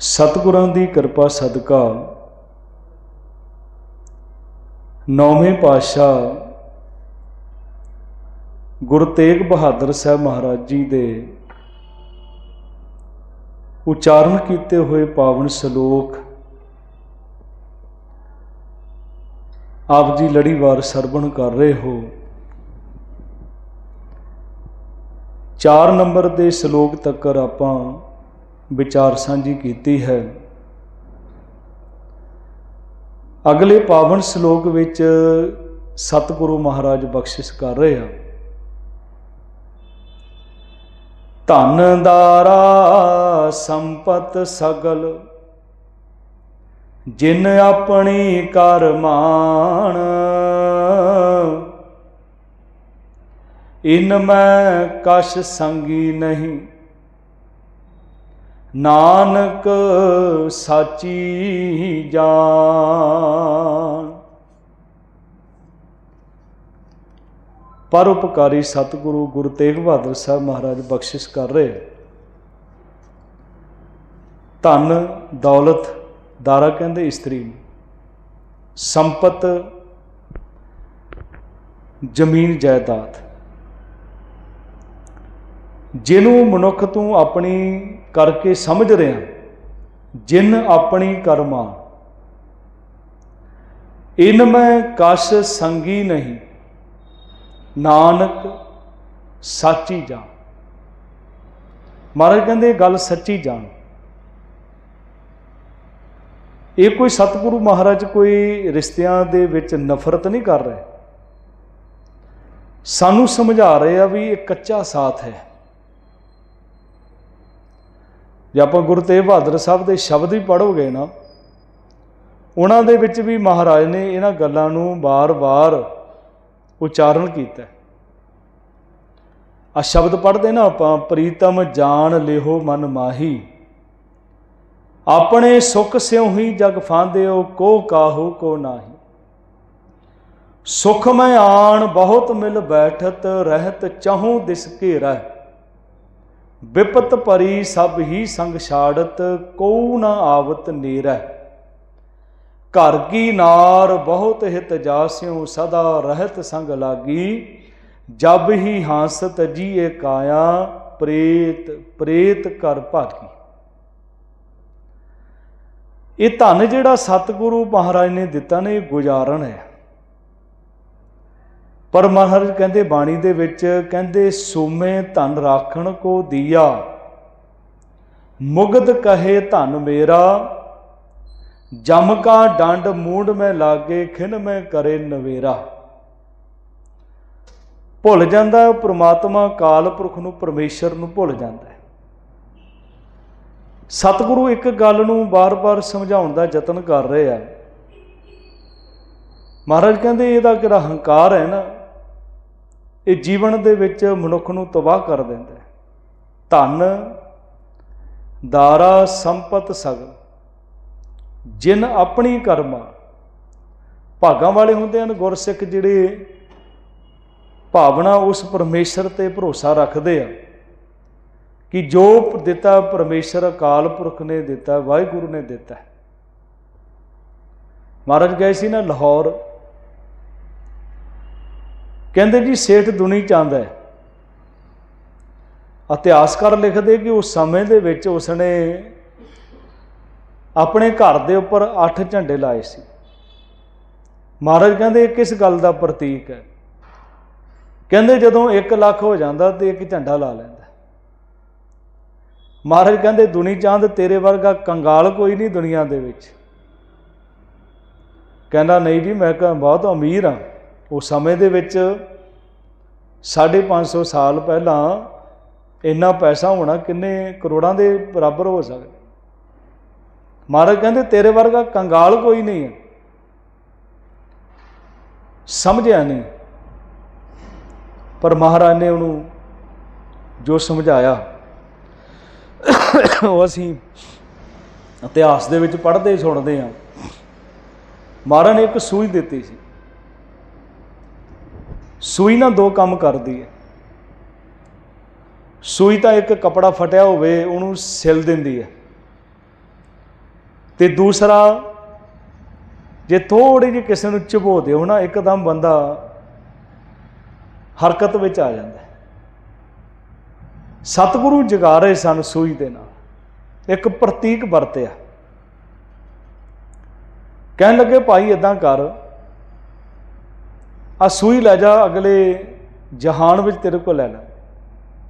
ਸਤਿਗੁਰਾਂ ਦੀ ਕਿਰਪਾ ਸਦਕਾ ਨੌਵੇਂ ਪਾਤਸ਼ਾਹ ਗੁਰੂ ਤੇਗ ਬਹਾਦਰ ਸਾਹਿਬ ਮਹਾਰਾਜ ਜੀ ਦੇ ਉਚਾਰਨ ਕੀਤੇ ਹੋਏ ਪਾਵਨ ਸ਼ਲੋਕ ਆਪ ਜੀ ਲੜੀਵਾਰ ਸਰਵਣ ਕਰ ਰਹੇ ਹੋ। 4 ਨੰਬਰ ਦੇ ਸ਼ਲੋਕ ਤੱਕ ਆਪਾਂ ਵਿਚਾਰ ਸਾਂਝੀ ਕੀਤੀ ਹੈ। ਅਗਲੇ ਪਾਵਨ ਸ਼ਲੋਕ ਵਿੱਚ ਸਤਿਗੁਰੂ ਮਹਾਰਾਜ ਬਖਸ਼ਿਸ਼ ਕਰ ਰਹੇ ਆ। ਧਨ ਦਾਰਾ ਸੰਪਤ ਸਗਲ, ਜਿਨ ਆਪਣੀ ਕਰ ਮਾਣ, ਇਨ ਮੈਂ ਕਛ ਸੰਗੀ ਨਹੀਂ। ਨਾਨਕ ਸਾਚੀ ਜਾਣ ਪਰਉਪਕਾਰੀ ਸਤਿਗੁਰੂ ਗੁਰੂ ਤੇਗ ਬਹਾਦਰ ਸਾਹਿਬ ਮਹਾਰਾਜ ਬਖਸ਼ਿਸ਼ ਕਰ ਰਹੇ। ਧਨ, ਦੌਲਤ, ਦਾਰਾ ਕਹਿੰਦੇ ਇਸਤਰੀ ਨੂੰ। ਸੰਪਤ, ਜ਼ਮੀਨ ਜਾਇਦਾਦ। ਜਿਹਨੂੰ ਮਨੁੱਖ ਤੂੰ ਆਪਣੀ ਕਰਕੇ ਸਮਝ ਰਿਹਾ, ਜਿਨ ਆਪਣੀ ਕਰਮਾ। ਇਨ ਮੈਂ ਕਸ਼ ਸੰਗੀ ਨਹੀਂ, ਨਾਨਕ ਸਾਚੀ ਜਾਣ। ਮਹਾਰਾਜ ਕਹਿੰਦੇ ਗੱਲ ਸੱਚੀ ਜਾਣ। ਇਹ ਕੋਈ ਸਤਿਗੁਰੂ ਮਹਾਰਾਜ ਕੋਈ ਰਿਸ਼ਤਿਆਂ ਦੇ ਵਿੱਚ ਨਫ਼ਰਤ ਨਹੀਂ ਕਰ ਰਹੇ। ਸਾਨੂੰ ਸਮਝਾ ਰਹੇ ਆ ਵੀ ਇਹ ਕੱਚਾ ਸਾਥ ਹੈ। ਜੇ ਆਪਾਂ ਗੁਰੂ ਤੇਗ ਬਹਾਦਰ ਸਾਹਿਬ ਦੇ ਸ਼ਬਦ ਵੀ ਪੜ੍ਹੋਗੇ ਨਾ, ਉਹਨਾਂ ਦੇ ਵਿੱਚ ਵੀ ਮਹਾਰਾਜ ਨੇ ਇਹਨਾਂ ਗੱਲਾਂ ਨੂੰ ਬਾਰ-ਬਾਰ ਉਚਾਰਨ ਕੀਤਾ ਆ ਸ਼ਬਦ ਪੜ੍ਹਦੇ ਨਾ ਆਪਾਂ, ਪ੍ਰੀਤਮ ਜਾਣ ਲਿਹੋ ਮਨ ਮਾਹੀ, ਆਪਣੇ ਸੁਖ ਸਿਉ ਹੀ ਜਗ ਫਾਂਦਿਓ, ਕੋ ਕਾਹੂ ਕੋ ਨਾਹੀ। ਸੁਖ ਮੈਂ ਆਣ, ਬਹੁਤ ਮਿਲ ਬੈਠਤ, ਰਹਿਤ ਚਾਹੂੰ ਦਿਸ ਘੇਰਾ ਵਿਪਤ ਪਰੀ ਸਭ ਹੀ ਸੰਗ ਛਾੜਤ ਕੋ ਨ ਆਵਤ ਨੀਰੈ ਘਰ ਕੀ ਨਾਰ ਬਹੁਤ ਹਿਤ ਜਾਸਿਉ, ਸਦਾ ਰਹਿਤ ਸੰਗ ਲਾਗੀ। ਜਬ ਹੀ ਹਾਸਤ ਜੀਏ ਕਾਇਆ, ਪ੍ਰੇਤ ਪ੍ਰੇਤ ਕਰ ਭਾਗੀ। ਇਹ ਧਨ ਜਿਹੜਾ ਸਤਿਗੁਰੂ ਮਹਾਰਾਜ ਨੇ ਦਿੱਤਾ ਨੇ, ਇਹ ਗੁਜ਼ਾਰਨ ਹੈ। ਪਰ ਮਹਾਰਾਜ ਕਹਿੰਦੇ ਬਾਣੀ ਦੇ ਵਿੱਚ ਕਹਿੰਦੇ, ਸੋਮੇ ਧਨ ਰਾਖਣ ਕੋ ਦੀਆ ਮੁਗਦ ਕਹੇ ਧਨ ਮੇਰਾ, ਜਮ ਕਾ ਡੰਡ ਮੂੰਡ ਮੈਂ ਲਾਗੇ, ਖਿਨ ਮੈਂ ਕਰੇ ਨਵੇਰਾ। ਭੁੱਲ ਜਾਂਦਾ ਹੈ, ਪ੍ਰਮਾਤਮਾ ਕਾਲ ਪੁਰਖ ਨੂੰ ਪਰਮੇਸ਼ਰ ਨੂੰ ਭੁੱਲ ਜਾਂਦਾ ਹੈ। ਸਤਿਗੁਰੂ ਇੱਕ ਗੱਲ ਨੂੰ ਬਾਰ-ਬਾਰ ਸਮਝਾਉਣ ਦਾ ਯਤਨ ਕਰ ਰਹੇ ਆ। ਮਹਾਰਾਜ ਕਹਿੰਦੇ, ਇਹਦਾ ਕਿਹੜਾ ਹੰਕਾਰ ਹੈ ਨਾ? ਇਹ ਜੀਵਨ ਦੇ ਵਿੱਚ ਮਨੁੱਖ ਨੂੰ ਤਬਾਹ ਕਰ ਦਿੰਦਾ ਹੈ। ਧਨ, ਦਾਰਾ, ਸੰਪਤ, ਸਗਲ। ਜਿਨ ਆਪਣੀ ਕਰਮਾ ਭਾਗਾਂ ਵਾਲੇ ਹੁੰਦੇ ਹਨ ਗੁਰਸਿੱਖ ਜਿਹੜੇ ਭਾਵਨਾ ਉਸ ਪਰਮੇਸ਼ਰ ਤੇ ਭਰੋਸਾ ਰੱਖਦੇ ਆ ਕਿ ਜੋ ਦਿੱਤਾ ਪਰਮੇਸ਼ਰ ਅਕਾਲ ਪੁਰਖ ਨੇ ਦਿੱਤਾ, ਵਾਹਿਗੁਰੂ ਨੇ ਦਿੱਤਾ ਮਹਾਰਾਜ ਗਏ ਸੀ ਨਾ ਲਾਹੌਰ। ਕਹਿੰਦੇ ਜੀ ਸੇਠ ਦੁਨੀ ਚੰਦ ਹੈ। ਇਤਿਹਾਸਕਾਰ ਲਿਖਦੇ ਕਿ ਉਸ ਸਮੇਂ ਦੇ ਵਿੱਚ ਉਸਨੇ ਆਪਣੇ ਘਰ ਦੇ ਉੱਪਰ 8 ਝੰਡੇ ਲਾਏ ਸੀ। ਮਹਾਰਾਜ ਕਹਿੰਦੇ ਇਹ ਕਿਸ ਗੱਲ ਦਾ ਪ੍ਰਤੀਕ ਹੈ? ਕਹਿੰਦੇ ਜਦੋਂ 1 ਲੱਖ ਹੋ ਜਾਂਦਾ ਤੇ ਇੱਕ ਝੰਡਾ ਲਾ ਲੈਂਦਾ। ਮਹਾਰਾਜ ਕਹਿੰਦੇ ਦੁਨੀ ਚੰਦ ਤੇਰੇ ਵਰਗਾ ਕੰਗਾਲ ਕੋਈ ਨਹੀਂ ਦੁਨੀਆ ਦੇ ਵਿੱਚ। ਕਹਿੰਦਾ ਨਹੀਂ ਜੀ ਮੈਂ ਬਹੁਤ ਅਮੀਰ ਹਾਂ। ਉਹ ਸਮੇਂ ਦੇ ਵਿੱਚ 550 ਸਾਲ ਪਹਿਲਾਂ ਇੰਨਾ ਪੈਸਾ ਹੋਣਾ ਕਿੰਨੇ ਕਰੋੜਾਂ ਦੇ ਬਰਾਬਰ ਹੋ ਸਕਦਾ। ਮਹਾਰਾਜ ਕਹਿੰਦੇ, ਤੇਰੇ ਵਰਗਾ ਕੰਗਾਲ ਕੋਈ ਨਹੀਂ ਹੈ। ਸਮਝਿਆ ਨਹੀਂ। ਪਰ ਮਹਾਰਾਜ ਨੇ ਉਹਨੂੰ ਜੋ ਸਮਝਾਇਆ, ਉਹ ਅਸੀਂ ਇਤਿਹਾਸ ਦੇ ਵਿੱਚ ਪੜ੍ਹਦੇ ਸੁਣਦੇ ਹਾਂ। ਮਹਾਰਾਜ ਨੇ ਇੱਕ ਸੂਝ ਦਿੱਤੀ ਸੀ। ਸੂਈ ਨਾ ਦੋ ਕੰਮ ਕਰਦੀ ਹੈ ਸੂਈ ਤਾਂ ਇੱਕ ਕਪੜਾ ਫਟਿਆ ਹੋਵੇ, ਉਹਨੂੰ ਸਿਲ ਦਿੰਦੀ ਹੈ ਤੇ ਦੂਸਰਾ, ਜੇ ਥੋੜੀ ਜਿਹੀ ਕਿਸੇ ਨੂੰ ਚੁਭੋ ਦਿਓ ਨਾ, ਇੱਕਦਮ ਬੰਦਾ ਹਰਕਤ ਵਿੱਚ ਆ ਜਾਂਦਾ ਸਤਿਗੁਰੂ ਜਗਾ ਰਹੇ ਸਨ ਸੂਈ ਦੇ ਨਾਲ। ਇੱਕ ਪ੍ਰਤੀਕ ਵਰਤਿਆ। ਕਹਿਣ ਲੱਗੇ, ਭਾਈ ਇਦਾਂ ਕਰ ਆ ਸੂਈ ਲੈ ਜਾ, ਅਗਲੇ ਜਹਾਨ ਵਿੱਚ ਤੇਰੇ ਕੋਲ ਲੈ ਲੈ।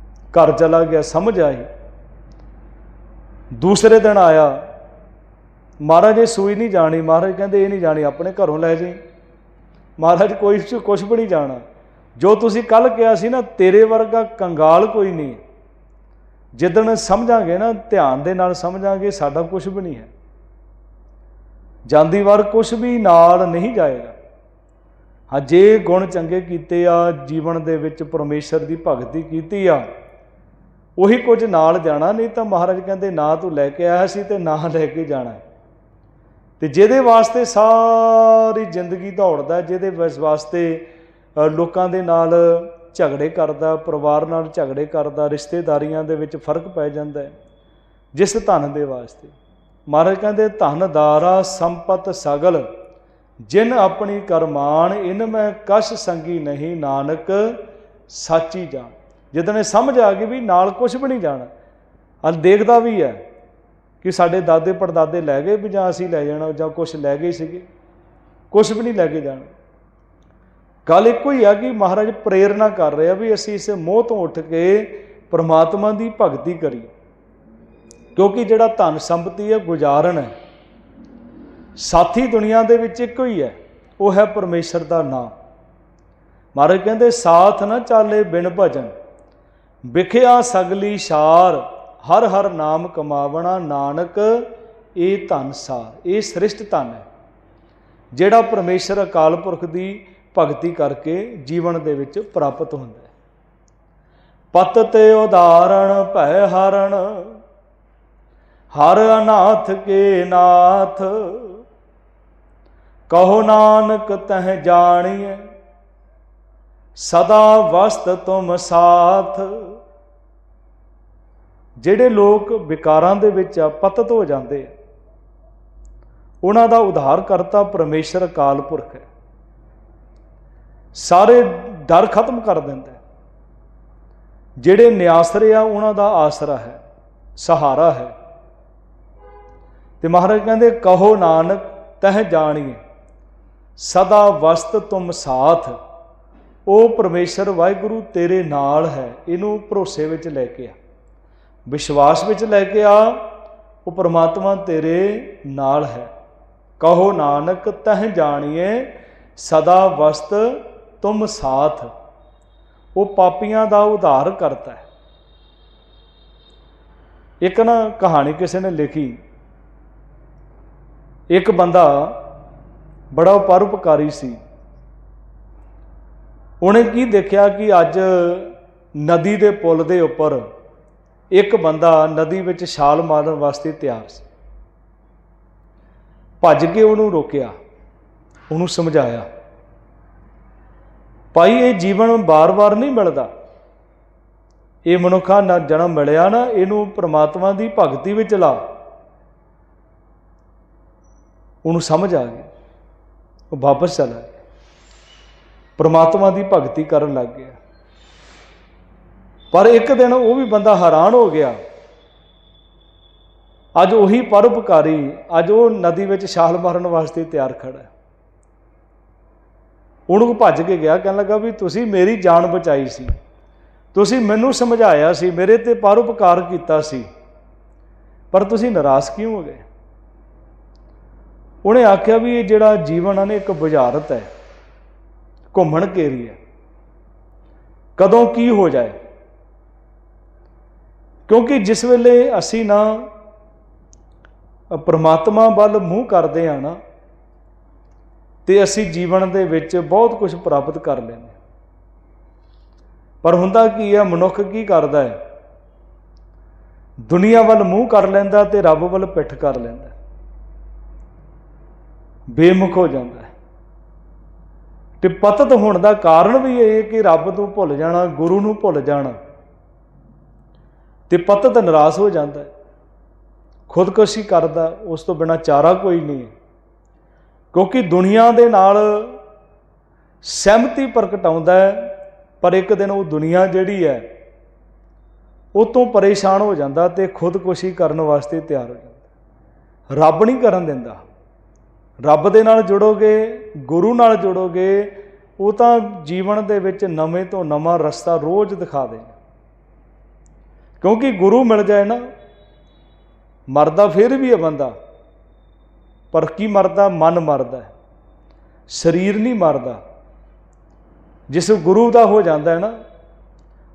ਘਰ ਚਲਾ ਗਿਆ, ਸਮਝ ਆਈ। ਦੂਸਰੇ ਦਿਨ ਆਇਆ, ਮਹਾਰਾਜ ਇਹ ਸੂਈ ਨਹੀਂ ਜਾਣੀ, ਮਹਾਰਾਜ ਕਹਿੰਦੇ ਇਹ ਨਹੀਂ ਜਾਣੀ, ਆਪਣੇ ਘਰੋਂ ਲੈ ਜਾਈ। ਮਹਾਰਾਜ ਕੋਈ ਕੁਝ ਵੀ ਨਹੀਂ ਜਾਣਾ। ਜੋ ਤੁਸੀਂ ਕੱਲ ਕਿਹਾ ਸੀ ਨਾ, ਤੇਰੇ ਵਰਗਾ ਕੰਗਾਲ ਕੋਈ ਨਹੀਂ। ਜਿੱਦਣ ਸਮਝਾਂਗੇ ਨਾ, ਧਿਆਨ ਦੇ ਨਾਲ ਸਮਝਾਂਗੇ, ਸਾਡਾ ਕੁਝ ਵੀ ਨਹੀਂ ਹੈ। ਜਾਂਦੀ ਵਾਰ ਕੁਝ ਵੀ ਨਾਲ ਨਹੀਂ ਜਾਏਗਾ। ਹਾਂ, ਜੇ ਗੁਣ ਚੰਗੇ ਕੀਤੇ ਆ, ਜੀਵਨ ਦੇ ਵਿੱਚ ਪਰਮੇਸ਼ਰ ਦੀ ਭਗਤੀ ਕੀਤੀ ਆ, ਉਹੀ ਕੁਝ ਨਾਲ ਜਾਣਾ, ਨਹੀਂ ਤਾਂ ਮਹਾਰਾਜ ਕਹਿੰਦੇ, ਨਾ ਤੂੰ ਲੈ ਕੇ ਆਇਆ ਸੀ ਤੇ ਨਾ ਲੈ ਕੇ ਜਾਣਾ ਹੈ। ਤੇ ਜਿਹਦੇ ਵਾਸਤੇ ਸਾਰੀ ਜ਼ਿੰਦਗੀ ਦੌੜਦਾ, ਜਿਹਦੇ ਵਸ- ਵਾਸਤੇ ਲੋਕਾਂ ਦੇ ਨਾਲ ਝਗੜੇ ਕਰਦਾ, ਪਰਿਵਾਰ ਨਾਲ ਝਗੜੇ ਕਰਦਾ, ਰਿਸ਼ਤੇਦਾਰੀਆਂ ਦੇ ਵਿੱਚ ਫ਼ਰਕ ਪੈ ਜਾਂਦਾ ਹੈ, ਜਿਸ ਧਨ ਦੇ ਵਾਸਤੇ ਮਹਾਰਾਜ ਕਹਿੰਦੇ, ਧਨ, ਦਾਰਾ, ਸੰਪਤ, ਸਗਲ ਜਿਨ ਆਪਣੀ ਕਰਮਾਨ ਇਨ ਮੈਂ ਕਸ਼ ਸੰਗੀ ਨਹੀਂ ਨਾਨਕ, ਸਾਚੀ ਜਾਣ। ਜਦੋਂ ਇਹ ਸਮਝ ਆ ਗਈ ਵੀ ਨਾਲ ਕੁਝ ਵੀ ਨਹੀਂ ਜਾਣਾ, ਹਲ ਦੇਖਦਾ ਵੀ ਹੈ ਕਿ ਸਾਡੇ ਦਾਦੇ ਪੜਦਾਦੇ ਲੈ ਗਏ ਵੀ ਜਾਂ ਅਸੀਂ ਲੈ ਜਾਣਾ, ਜਾਂ ਕੁਝ ਲੈ ਗਏ ਸੀਗੇ। ਕੁਝ ਵੀ ਨਹੀਂ ਲੈ ਕੇ ਜਾਣਾ। ਗੱਲ ਇੱਕੋ ਹੀ ਆ ਕਿ ਮਹਾਰਾਜ ਪ੍ਰੇਰਣਾ ਕਰ ਰਿਹਾ ਵੀ ਅਸੀਂ ਇਸ ਮੋਹ ਤੋਂ ਉੱਠ ਕੇ ਪ੍ਰਮਾਤਮਾ ਦੀ ਭਗਤੀ ਕਰੀਏ। ਕਿਉਂਕਿ ਜਿਹੜਾ ਧਨ ਸੰਪਤੀ ਹੈ, ਗੁਜ਼ਾਰਨ ਹੈ। ਸਾਥੀ ਦੁਨੀਆ ਦੇ ਵਿੱਚ ਇੱਕੋ ਹੀ ਹੈ, ਉਹ ਹੈ ਪਰਮੇਸ਼ਰ ਦਾ ਨਾਮ। ਮਹਾਰਾਜ ਕਹਿੰਦੇ, ਸਾਥ ਨਾ ਚਾਲੇ ਬਿਨ ਭਜਨ, ਵਿਖਿਆ ਸਗਲੀ ਸ਼ਾਰ ਹਰ ਹਰ ਨਾਮ ਕਮਾਵਣਾ ਨਾਨਕ, ਇਹ ਧਨ ਸਾਰ। ਇਹ ਸ੍ਰਿਸ਼ਟ ਧਨ ਹੈ, ਜਿਹੜਾ ਪਰਮੇਸ਼ਰ ਅਕਾਲ ਪੁਰਖ ਦੀ ਭਗਤੀ ਕਰਕੇ ਜੀਵਨ ਦੇ ਵਿੱਚ ਪ੍ਰਾਪਤ ਹੁੰਦਾ ਹੈ। ਪਤ ਤੇ ਉਦਾਹਰਣ ਭੈ ਹਰਣ, ਹਰ ਅਨਾਥ ਕੇ ਨਾਥ ਕਹੋ ਨਾਨਕ ਤਹ ਜਾਣੀਏ ਸਦਾ ਵਸਤ ਤੁਮ ਸਾਥ। ਜਿਹੜੇ ਲੋਕ ਵਿਕਾਰਾਂ ਦੇ ਵਿੱਚ ਆ ਪਤਤ ਹੋ ਜਾਂਦੇ ਆ, ਉਹਨਾਂ ਦਾ ਉਧਾਰ ਕਰਤਾ ਪਰਮੇਸ਼ਰ ਅਕਾਲ ਪੁਰਖ ਹੈ। ਸਾਰੇ ਡਰ ਖਤਮ ਕਰ ਦਿੰਦਾ ਜਿਹੜੇ ਨਿਆਸਰੇ ਆ, ਉਹਨਾਂ ਦਾ ਆਸਰਾ ਹੈ, ਸਹਾਰਾ ਹੈ। ਤੇ ਮਹਾਰਾਜ ਕਹਿੰਦੇ, ਕਹੋ ਨਾਨਕ ਤਹ ਜਾਣੀਏ ਸਦਾ ਵਸਤ ਤੁਮ ਸਾਥ। ਉਹ ਪਰਮੇਸ਼ਰ, ਵਾਹਿਗੁਰੂ ਤੇਰੇ ਨਾਲ ਹੈ। ਇਹਨੂੰ ਭਰੋਸੇ ਵਿੱਚ ਲੈ ਕੇ ਆ। ਵਿਸ਼ਵਾਸ ਵਿੱਚ ਲੈ ਕੇ ਆ। ਉਹ ਪਰਮਾਤਮਾ ਤੇਰੇ ਨਾਲ ਹੈ। ਕਹੋ ਨਾਨਕ, ਤਹ ਜਾਣੀਏ ਸਦਾ ਵਸਤ ਤੁਮ ਸਾਥ। ਉਹ ਪਾਪੀਆਂ ਦਾ ਉਧਾਰ ਕਰਤਾ ਹੈ। ਇੱਕ ਨਾ ਕਹਾਣੀ ਕਿਸੇ ਨੇ ਲਿਖੀ। ਇੱਕ ਬੰਦਾ ਬੜਾ ਪਰਉਪਕਾਰੀ ਸੀ। ਉਹਨੇ ਕੀ ਦੇਖਿਆ ਕਿ ਅੱਜ ਨਦੀ ਦੇ ਪੁਲ ਦੇ ਉੱਪਰ ਇੱਕ ਬੰਦਾ ਨਦੀ ਵਿੱਚ ਛਾਲ ਮਾਰਨ ਵਾਸਤੇ ਤਿਆਰ ਸੀ। ਭੱਜ ਕੇ ਉਹਨੂੰ ਰੋਕਿਆ, ਉਹਨੂੰ ਸਮਝਾਇਆ, ਭਾਈ, ਇਹ ਜੀਵਨ ਬਾਰ-ਬਾਰ ਨਹੀਂ ਮਿਲਦਾ। ਇਹ ਮਨੁੱਖਾ ਨਾ ਜਨਮ ਮਿਲਿਆ ਨਾ, ਇਹਨੂੰ ਪ੍ਰਮਾਤਮਾ ਦੀ ਭਗਤੀ ਵਿੱਚ ਲਾ ਉਹਨੂੰ ਸਮਝ ਆ ਗਈ। ਉਹ ਵਾਪਸ ਚਲਾ ਗਿਆ। ਪ੍ਰਮਾਤਮਾ ਦੀ ਭਗਤੀ ਕਰਨ ਲੱਗ ਗਿਆ। ਪਰ ਇੱਕ ਦਿਨ ਉਹ ਵੀ ਬੰਦਾ ਹੈਰਾਨ ਹੋ ਗਿਆ। ਅੱਜ ਉਹੀ ਪਰਉਪਕਾਰੀ, ਅੱਜ ਉਹ ਨਦੀ ਵਿੱਚ ਛਾਲ ਮਾਰਨ ਵਾਸਤੇ ਤਿਆਰ ਖੜਾ ਹੈ। ਉਹਨੂੰ ਭੱਜ ਕੇ ਗਿਆ, ਕਹਿਣ ਲੱਗਾ ਵੀ ਤੁਸੀਂ ਮੇਰੀ ਜਾਨ ਬਚਾਈ ਸੀ। ਤੁਸੀਂ ਮੈਨੂੰ ਸਮਝਾਇਆ ਸੀ, ਮੇਰੇ ਤੇ ਪਰਉਪਕਾਰ ਕੀਤਾ ਸੀ। ਪਰ ਤੁਸੀਂ ਨਾਰਾਜ਼ ਕਿਉਂ ਹੋ ਗਏ? ਉਹਨੇ ਆਖਿਆ ਵੀ ਇਹ ਜਿਹੜਾ ਜੀਵਨ ਆ ਨਾ, ਇੱਕ ਬੁਝਾਰਤ ਹੈ। ਘੁੰਮਣ ਘੇਰੀ ਹੈ। ਕਦੋਂ ਕੀ ਹੋ ਜਾਏ? ਕਿਉਂਕਿ ਜਿਸ ਵੇਲੇ ਅਸੀਂ ਨਾ ਪਰਮਾਤਮਾ ਵੱਲ ਮੂੰਹ ਕਰਦੇ ਆ ਨਾ, ਤੇ ਅਸੀਂ ਜੀਵਨ ਦੇ ਵਿੱਚ ਬਹੁਤ ਕੁਝ ਪ੍ਰਾਪਤ ਕਰ ਲੈਂਦੇ ਪਰ ਹੁੰਦਾ ਕੀ ਹੈ, ਮਨੁੱਖ ਕੀ ਕਰਦਾ ਹੈ? ਦੁਨੀਆ ਵੱਲ ਮੂੰਹ ਕਰ ਲੈਂਦਾ ਤੇ ਰੱਬ ਵੱਲ ਪਿੱਠ ਕਰ ਲੈਂਦਾ। ਬੇਮੁਖ ਹੋ ਜਾਂਦਾ ਹੈ। ਤੇ ਪਤਤ ਹੋਣ ਦਾ ਕਾਰਨ ਵੀ ਇਹ ਕਿ ਰੱਬ ਨੂੰ ਭੁੱਲ ਜਾਣਾ, ਗੁਰੂ ਨੂੰ ਭੁੱਲ ਜਾਣਾ, ਤੇ ਪਤਤ ਨਾਰਾਜ਼ ਹੋ ਜਾਂਦਾ ਹੈ। ਖੁਦਕੁਸ਼ੀ ਕਰਦਾ, ਉਸ ਤੋਂ ਬਿਨਾ ਚਾਰਾ ਕੋਈ ਨਹੀਂ ਕਿਉਂਕਿ ਦੁਨੀਆ ਦੇ ਨਾਲ ਸਹਿਮਤੀ ਪ੍ਰਗਟਾਉਂਦਾ ਹੈ, ਪਰ ਇੱਕ ਦਿਨ ਉਹ ਦੁਨੀਆ ਜਿਹੜੀ ਹੈ, ਉਹ ਤੋਂ ਪਰੇਸ਼ਾਨ ਹੋ ਜਾਂਦਾ ਤੇ ਖੁਦਕੁਸ਼ੀ ਕਰਨ ਵਾਸਤੇ ਤਿਆਰ ਹੋ ਜਾਂਦਾ ਰੱਬ ਨਹੀਂ ਕਰਨ ਦਿੰਦਾ। ਰੱਬ ਦੇ ਨਾਲ ਜੁੜੋਗੇ, ਗੁਰੂ ਨਾਲ ਜੁੜੋਗੇ, ਉਹ ਤਾਂ ਜੀਵਨ ਦੇ ਵਿੱਚ ਨਵੇਂ ਤੋਂ ਨਵਾਂ ਰਸਤਾ ਰੋਜ਼ ਦਿਖਾ ਦੇ। ਕਿਉਂਕਿ ਗੁਰੂ ਮਿਲ ਜਾਏ ਨਾ, ਮਰਦਾ ਫਿਰ ਵੀ ਹੈ ਬੰਦਾ। ਪਰ ਕੀ ਮਰਦਾ? ਮਨ ਮਰਦਾ ਸਰੀਰ ਨਹੀਂ ਮਰਦਾ। ਜਿਸ ਗੁਰੂ ਦਾ ਹੋ ਜਾਂਦਾ ਹੈ ਨਾ,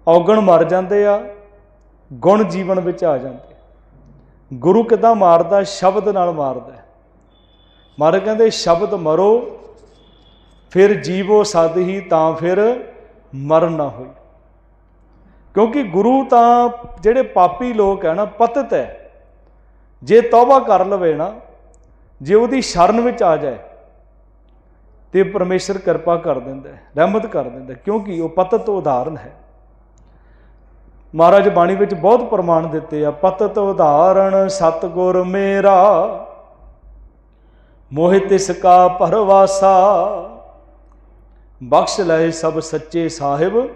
ਔਗਣ ਮਰ ਜਾਂਦੇ ਆ, ਗੁਣ ਜੀਵਨ ਵਿੱਚ ਆ ਜਾਂਦੇ। ਗੁਰੂ ਕਿਦਾਂ ਮਾਰਦਾ? ਸ਼ਬਦ ਨਾਲ ਮਾਰਦਾ ਮਹਾਰਾਜ ਕਹਿੰਦੇ, ਸ਼ਬਦ ਮਰੋ, ਫਿਰ ਜੀਵੋ ਸਦ ਹੀ ਤਾਂ ਫਿਰ ਮਰਨ ਨਾ ਹੋਈ। ਕਿਉਂਕਿ ਗੁਰੂ ਤਾਂ ਜਿਹੜੇ ਪਾਪੀ ਲੋਕ ਹੈ ਨਾ, ਪਤਤ ਹੈ। ਜੇ ਤੌਬਾ ਕਰ ਲਵੇ ਨਾ, ਜੇ ਉਹਦੀ ਸ਼ਰਨ ਵਿੱਚ ਆ ਜਾਏ, ਤੇ ਪਰਮੇਸ਼ਰ ਕਿਰਪਾ ਕਰ ਦਿੰਦਾ ਹੈ, ਰਹਿਮਤ ਕਰ ਦਿੰਦਾ ਕਿਉਂਕਿ ਉਹ ਪਤਤ ਉਦਾਹਰਨ ਹੈ। ਮਹਾਰਾਜ ਬਾਣੀ ਵਿੱਚ ਬਹੁਤ ਪ੍ਰਮਾਣ ਦਿੱਤੇ ਆ, ਪਤਤ ਉਦਾਹਰਣ ਸਤਗੁਰ ਮੇਰਾ ਮੋਹਿ ਤਿਸ ਕਾ ਪਰਵਾਸਾ ਬਖਸ਼ ਲਏ ਸਭ ਸੱਚੇ ਸਾਹਿਬ,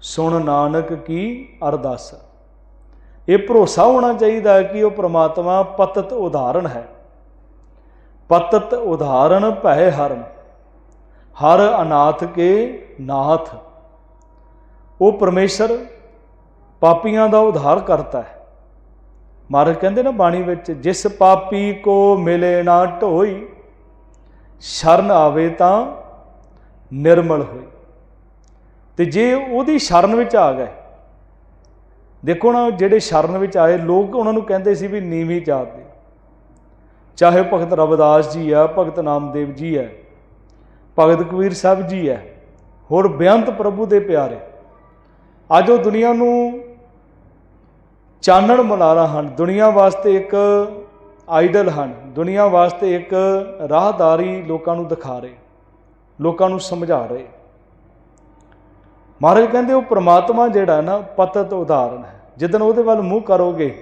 ਸੁਣ ਨਾਨਕ ਕੀ ਅਰਦਾਸ। ਇਹ ਭਰੋਸਾ ਹੋਣਾ ਚਾਹੀਦਾ ਕਿ ਉਹ ਪ੍ਰਮਾਤਮਾ ਪਤਤ ਉਦਾਹਰਣ ਹੈ। ਪਤਤ ਉਦਾਹਰਣ ਭੈ ਹਰਮ ਹਰ ਅਨਾਥ ਕੇ ਨਾਥ। ਉਹ ਪਰਮੇਸ਼ਰ ਪਾਪੀਆਂ ਦਾ ਉਧਾਰ ਕਰਤਾ ਹੈ। ਮਹਾਰਾਜ ਕਹਿੰਦੇ ਨਾ ਬਾਣੀ ਵਿੱਚ, ਜਿਸ ਪਾਪੀ ਕੋ ਮਿਲੇ ਨਾ ਢੋਈ, ਸ਼ਰਨ ਆਵੇ ਤਾਂ ਨਿਰਮਲ ਹੋਈ। ਤੇ ਜੇ ਉਹਦੀ ਸ਼ਰਨ ਵਿੱਚ ਆ ਗਏ, ਦੇਖੋ ਨਾ ਜਿਹੜੇ ਸ਼ਰਨ ਵਿੱਚ ਆਏ, ਲੋਕ ਉਹਨਾਂ ਨੂੰ ਕਹਿੰਦੇ ਸੀ ਵੀ ਨੀਵੀਂ ਜਾਤ ਦੇ। ਚਾਹੇ ਭਗਤ ਰਵਿਦਾਸ ਜੀ ਆ ਭਗਤ ਨਾਮਦੇਵ ਜੀ ਹੈ, ਭਗਤ ਕਬੀਰ ਸਾਹਿਬ ਜੀ ਹੈ, ਹੋਰ ਬੇਅੰਤ ਪ੍ਰਭੂ ਦੇ ਪਿਆਰੇ। ਅੱਜ ਉਹ ਦੁਨੀਆ ਨੂੰ ਚਾਨਣ ਮਨਾਰਾ ਹਨ। ਦੁਨੀਆ ਵਾਸਤੇ ਇੱਕ ਆਈਡਲ ਹਨ। ਦੁਨੀਆ ਵਾਸਤੇ ਇੱਕ ਰਾਹਦਾਰੀ ਲੋਕਾਂ ਨੂੰ ਦਿਖਾ ਰਹੇ, ਲੋਕਾਂ ਨੂੰ ਸਮਝਾ ਰਹੇ। ਮਹਾਰਾਜ ਕਹਿੰਦੇ, ਉਹ ਪ੍ਰਮਾਤਮਾ ਜਿਹੜਾ ਨਾ, ਪਤਤ ਉਦਾਹਰਨ ਹੈ। ਜਿੱਦਨ ਉਹਦੇ ਵੱਲ ਮੂੰਹ ਕਰੋਗੇ,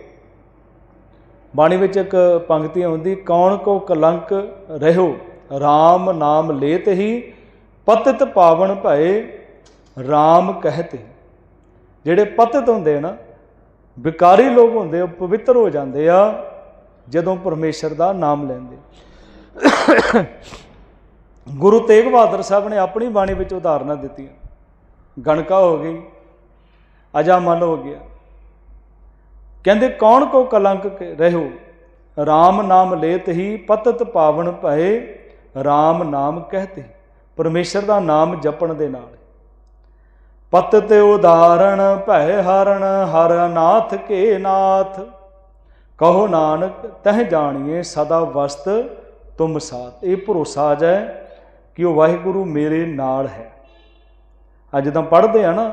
ਬਾਣੀ ਵਿੱਚ ਇੱਕ ਪੰਕਤੀ ਆਉਂਦੀ ਕੌਣ ਕੋ ਕਲੰਕ ਰਹਿਓ RAM ਨਾਮ ਲੇਤ ਹੀ, ਪਤਿਤ ਪਾਵਨ ਭਏ RAM ਕਹਤੇ। ਜਿਹੜੇ ਪਤਿਤ ਹੁੰਦੇ ਨਾ ਵਿਕਾਰੀ ਲੋਕ ਹੁੰਦੇ ਉਹ ਪਵਿੱਤਰ ਹੋ ਜਾਂਦੇ ਆ, ਜਦੋਂ ਪਰਮੇਸ਼ਰ ਦਾ ਨਾਮ ਲੈਂਦੇ। ਗੁਰੂ ਤੇਗ ਬਹਾਦਰ ਸਾਹਿਬ ਨੇ ਆਪਣੀ ਬਾਣੀ ਵਿੱਚ ਉਦਾਹਰਨਾਂ ਦਿੱਤੀਆਂ। ਗਣਕਾ ਹੋ ਗਈ, ਅਜਾਮਲ ਹੋ ਗਿਆ। ਕਹਿੰਦੇ, ਕੌਣ ਕੋ ਕਲੰਕ ਕੇ ਰਹਿਓ RAM ਨਾਮ ਲੇਤ ਹੀ ਪਤਤ ਪਾਵਨ ਭਏ RAM ਨਾਮ ਕਹਤੇ ਪਰਮੇਸ਼ਰ ਦਾ ਨਾਮ ਜਪਣ ਦੇ ਨਾਲ। ਪਤ 'ਤੇ ਉਦਾਹਰਣ ਭੈ ਹਰਣ, ਹਰ ਨਾਥ ਕੇ ਨਾਥ। ਕਹੋ ਨਾਨਕ, ਤਹ ਜਾਣੀਏ ਸਦਾ ਵਸਤ, ਤੁਮ ਸਾਥ। ਇਹ ਭਰੋਸਾ ਆ ਜਾਏ ਕਿ ਉਹ ਵਾਹਿਗੁਰੂ ਮੇਰੇ ਨਾਲ ਹੈ। ਅੱਜ ਤਾਂ ਪੜ੍ਹਦੇ ਆ ਨਾ,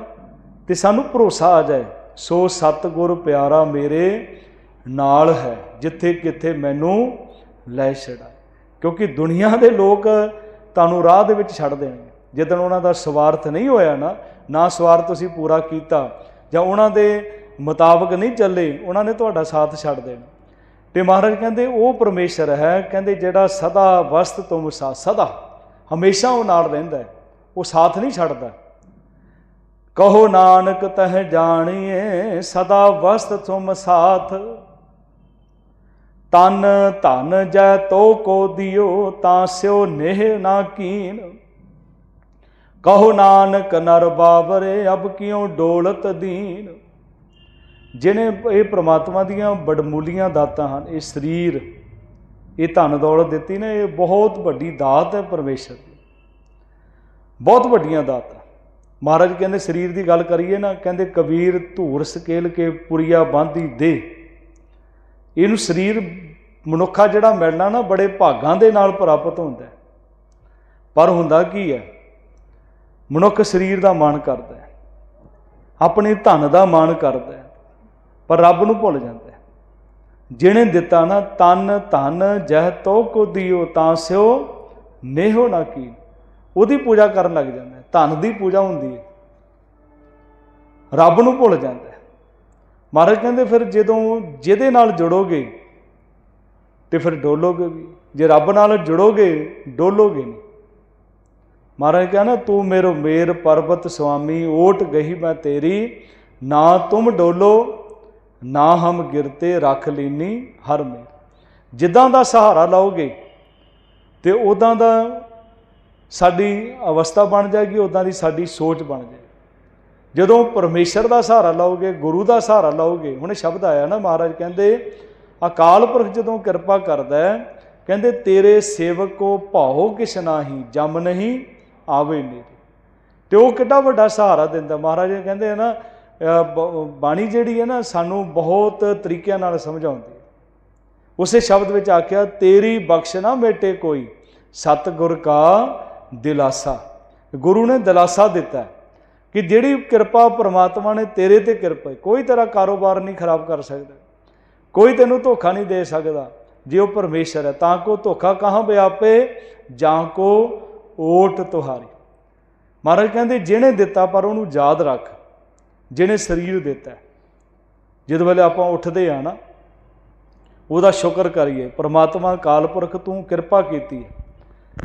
ਤੇ ਸਾਨੂੰ ਭਰੋਸਾ ਆ ਜਾਏ, ਸੋ ਸਤਿਗੁਰ ਪਿਆਰਾ ਮੇਰੇ ਨਾਲ ਹੈ, ਜਿੱਥੇ ਕਿੱਥੇ ਮੈਨੂੰ ਲੈ ਛੜਾ ਕਿਉਂਕਿ ਦੁਨੀਆ ਦੇ ਲੋਕ ਤੁਹਾਨੂੰ ਰਾਹ ਦੇ ਵਿੱਚ ਛੱਡ ਦੇਣਗੇ। ਜਦੋਂ ਉਹਨਾਂ ਦਾ ਸਵਾਰਥ ਨਹੀਂ ਹੋਇਆ ਨਾ ਨਾ ਸਵਾਰ ਤੁਸੀਂ ਪੂਰਾ ਕੀਤਾ, ਜਾਂ ਉਹਨਾਂ ਦੇ ਮੁਤਾਬਕ ਨਹੀਂ ਚੱਲੇ, ਉਹਨਾਂ ਨੇ ਤੁਹਾਡਾ ਸਾਥ ਛੱਡ ਦੇਣਾ। ਤੇ ਮਹਾਰਾਜ ਕਹਿੰਦੇ, ਉਹ ਪਰਮੇਸ਼ਰ ਹੈ, ਕਹਿੰਦੇ ਜਿਹੜਾ ਸਦਾ ਵਸਤ ਤੁਮ ਸਾ, ਸਦਾ, ਹਮੇਸ਼ਾ ਉਹ ਨਾਲ ਰਹਿੰਦਾ ਉਹ ਸਾਥ ਨਹੀਂ ਛੱਡਦਾ। ਕਹੋ ਨਾਨਕ, ਤਹ ਜਾਣੀਏ ਸਦਾ ਵਸਤ ਤੁਮ ਸਾਥ। ਤਨ ਧਨ ਜੈ ਤੋ ਕੋ ਦਿਓ, ਤਾਂ ਸਿਓ ਨੇਹ ਨਾ ਕੀਨ। ਕਹੋ ਨਾਨਕ ਨਰ ਬਾਬਰੇ, ਅਬ ਕਿਉ ਡੋਲਤ ਦੀਨ? ਜਿਹਨੇ ਇਹ ਪ੍ਰਮਾਤਮਾ ਦੀਆਂ ਬੜਮੂਲੀਆਂ ਦਾਤਾਂ ਹਨ, ਇਹ ਸਰੀਰ, ਇਹ ਧਨ ਦੌਲਤ ਦਿੱਤੀ ਨੇ, ਇਹ ਬਹੁਤ ਵੱਡੀ ਦਾਤ ਹੈ ਪਰਮੇਸ਼ਰ ਦੀ। ਬਹੁਤ ਵੱਡੀਆਂ ਦਾਤਾਂ। ਮਹਾਰਾਜ ਕਹਿੰਦੇ, ਸਰੀਰ ਦੀ ਗੱਲ ਕਰੀਏ ਨਾ, ਕਹਿੰਦੇ ਕਬੀਰ ਧੂਰ ਸਕੇਲ ਕੇ ਪੁਰੀਆ ਬਾਂਧੀ ਦੇ। ਇਹਨੂੰ ਸਰੀਰ ਮਨੁੱਖਾ ਜਿਹੜਾ ਮਿਲਣਾ ਨਾ, ਬੜੇ ਭਾਗਾਂ ਦੇ ਨਾਲ ਪ੍ਰਾਪਤ ਹੁੰਦਾ ਪਰ ਹੁੰਦਾ ਕੀ ਹੈ? ਮਨੁੱਖ ਸਰੀਰ ਦਾ ਮਾਣ ਕਰਦਾ ਹੈ, ਆਪਣੇ ਧਨ ਦਾ ਮਾਣ ਕਰਦਾ ਹੈ, ਪਰ ਰੱਬ ਨੂੰ ਭੁੱਲ ਜਾਂਦਾ ਹੈ। ਜਿਹਨੇ ਦਿੱਤਾ ਨਾ, ਤਨ ਧਨ ਜਹ ਤੋ ਕੋ ਦਿਓ, ਤਾਂ ਸਿਓ ਨੇਹੋ ਨਾ ਕੀ ਉਹਦੀ ਪੂਜਾ ਕਰਨ ਲੱਗ ਜਾਂਦਾ ਹੈ, ਧਨ ਦੀ ਪੂਜਾ ਹੁੰਦੀ ਹੈ। ਰੱਬ ਨੂੰ ਭੁੱਲ ਜਾਂਦਾ ਹੈ। ਮਹਾਰਾਜ ਕਹਿੰਦੇ, ਫਿਰ ਜਦੋਂ ਜਿਹਦੇ ਨਾਲ ਜੁੜੋਗੇ, ਤੇ ਫਿਰ ਡੋਲੋਗੇ ਵੀ। ਜੇ ਰੱਬ ਨਾਲ ਜੁੜੋਗੇ, ਡੋਲੋਗੇ ਨਹੀਂ। ਮਹਾਰਾਜ ਕਹਿੰਦਾ ਨਾ ਤੂੰ ਮੇਰੋ ਮੇਰ ਪਰਬਤ ਸੁਆਮੀ, ਓਟ ਗਈ ਮੈਂ ਤੇਰੀ, ਨਾ ਤੁਮ ਡੋਲੋ, ਨਾ ਹਮ ਗਿਰਤੇ ਰੱਖ ਲੀਨੀ ਹਰ ਮੇਰ। ਜਿੱਦਾਂ ਦਾ ਸਹਾਰਾ ਲਓਗੇ ਤੇ ਉਦਾਂ ਦਾ ਸਾਡੀ ਅਵਸਥਾ ਬਣ ਜਾਏਗੀ ਉਦਾਂ ਦੀ ਸਾਡੀ ਸੋਚ ਬਣ ਜਾਏਗੀ। ਜਦੋਂ ਪਰਮੇਸ਼ਰ ਦਾ ਸਹਾਰਾ ਲਓਗੇ, ਗੁਰੂ ਦਾ ਸਹਾਰਾ ਲਓਗੇ, ਹੁਣ ਸ਼ਬਦ ਆਇਆ ਨਾ, ਮਹਾਰਾਜ ਕਹਿੰਦੇ, ਅਕਾਲ ਪੁਰਖ ਜਦੋਂ ਕਿਰਪਾ ਕਰਦਾ ਹੈ, ਕਹਿੰਦੇ ਤੇਰੇ ਸੇਵਕ ਕੋ ਭਾਉ ਕਿਛ ਨਾਹੀ, ਜਮ ਨਹੀਂ ਆਵੇ ਨੇਰੇ ਤੇ। ਉਹ ਕਿੱਡਾ ਵੱਡਾ ਸਹਾਰਾ ਦਿੰਦਾ। ਮਹਾਰਾਜ ਕਹਿੰਦੇ ਆ ਨਾ ਬਾਣੀ ਜਿਹੜੀ ਹੈ ਨਾ ਸਾਨੂੰ ਬਹੁਤ ਤਰੀਕਿਆਂ ਨਾਲ ਸਮਝਾਉਂਦੀ ਹੈ। ਉਸੇ ਸ਼ਬਦ ਵਿੱਚ ਆਖਿਆ, ਤੇਰੀ ਬਖਸ਼ ਨਾ ਮੇਟੇ ਕੋਈ, ਸਤਿਗੁਰ ਕਾ ਦਿਲਾਸਾ। ਗੁਰੂ ਨੇ ਦਿਲਾਸਾ ਦਿੱਤਾ ਕਿ ਜਿਹੜੀ ਕਿਰਪਾ ਪ੍ਰਮਾਤਮਾ ਨੇ ਤੇਰੇ ਤੇ ਕਿਰਪਾ ਕੋਈ ਤੇਰਾ ਕਾਰੋਬਾਰ ਨਹੀਂ ਖਰਾਬ ਕਰ ਸਕਦਾ। ਕੋਈ ਤੈਨੂੰ ਧੋਖਾ ਨਹੀਂ ਦੇ ਸਕਦਾ। ਜੇ ਉਹ ਪਰਮੇਸ਼ਰ ਹੈ, ਤਾਂ ਕੋ ਧੋਖਾ ਕਹਾਂ ਵਿਆਪੇ ਜਾਂ ਕੋ ਓਟ ਤੁਹਾਰੀ। ਮਹਾਰਾਜ ਕਹਿੰਦੇ, ਜਿਹਨੇ ਦਿੱਤਾ ਪਰ ਉਹਨੂੰ ਯਾਦ ਰੱਖ, ਜਿਹਨੇ ਸਰੀਰ ਦਿੱਤਾ। ਹੈ। ਜਦ ਵੇਲੇ ਆਪਾਂ ਉੱਠਦੇ ਆ ਨਾ, ਉਹਦਾ ਸ਼ੁਕਰ ਕਰੀਏ, ਪ੍ਰਮਾਤਮਾ ਕਾਲਪੁਰਖ ਤੂੰ ਕਿਰਪਾ ਕੀਤੀ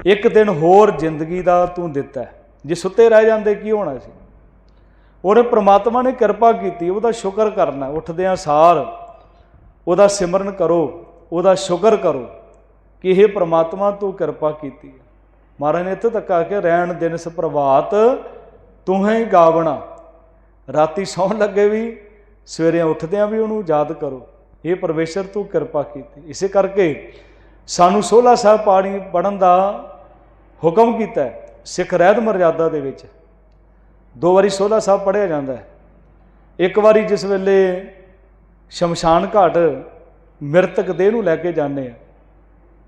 ਇੱਕ ਦਿਨ ਹੋਰ ਜ਼ਿੰਦਗੀ ਦਾ ਤੂੰ ਦਿੱਤਾ ਜੇ ਸੁੱਤੇ ਰਹਿ ਜਾਂਦੇ, ਕੀ ਹੋਣਾ ਸੀ? ਉਹਨੇ ਪ੍ਰਮਾਤਮਾ ਨੇ ਕਿਰਪਾ ਕੀਤੀ, ਉਹਦਾ ਸ਼ੁਕਰ ਕਰਨਾ ਉੱਠਦਿਆਂ ਸਾਰ, ਉਹਦਾ ਸਿਮਰਨ ਕਰੋ, ਉਹਦਾ ਸ਼ੁਕਰ ਕਰੋ ਕਿ ਇਹ ਪ੍ਰਮਾਤਮਾ ਤੂੰ ਕਿਰਪਾ ਕੀਤੀ ਹੈ। ਮਹਾਰਾਜ ਨੇ ਇੱਥੇ ਤੱਕ ਆ ਕੇ ਰਹਿਣ, ਦਿਨ ਸੁਪਰਭਾਤ ਤੂੰ ਹੀ ਗਾਵਣਾ। ਰਾਤੀ ਸੌਣ ਲੱਗੇ ਵੀ, ਸਵੇਰੇ ਉੱਠਦਿਆਂ ਵੀ ਉਹਨੂੰ ਯਾਦ ਕਰੋ। ਇਹ ਪਰਮੇਸ਼ਰ, ਤੂੰ ਕਿਰਪਾ ਕੀਤੀ। ਇਸੇ ਕਰਕੇ ਸਾਨੂੰ 16 ਸਾਹਿਬ ਪਾਣੀ ਪੜਨ ਦਾ ਹੁਕਮ ਕੀਤਾ ਸਿੱਖ ਰਹਿਤ ਮਰਜ਼ਾਦਾ ਦੇ ਵਿੱਚ। ਦੋ ਵਾਰੀ 16 ਸਾਹਿਬ ਪੜਿਆ ਜਾਂਦਾ ਹੈ। ਇੱਕ ਵਾਰੀ ਜਿਸ ਵੇਲੇ ਸ਼ਮਸ਼ਾਨ ਘਾਟ ਮ੍ਰਿਤਕ ਦੇਹ ਨੂੰ ਲੈ ਕੇ ਜਾਂਦੇ ਆ,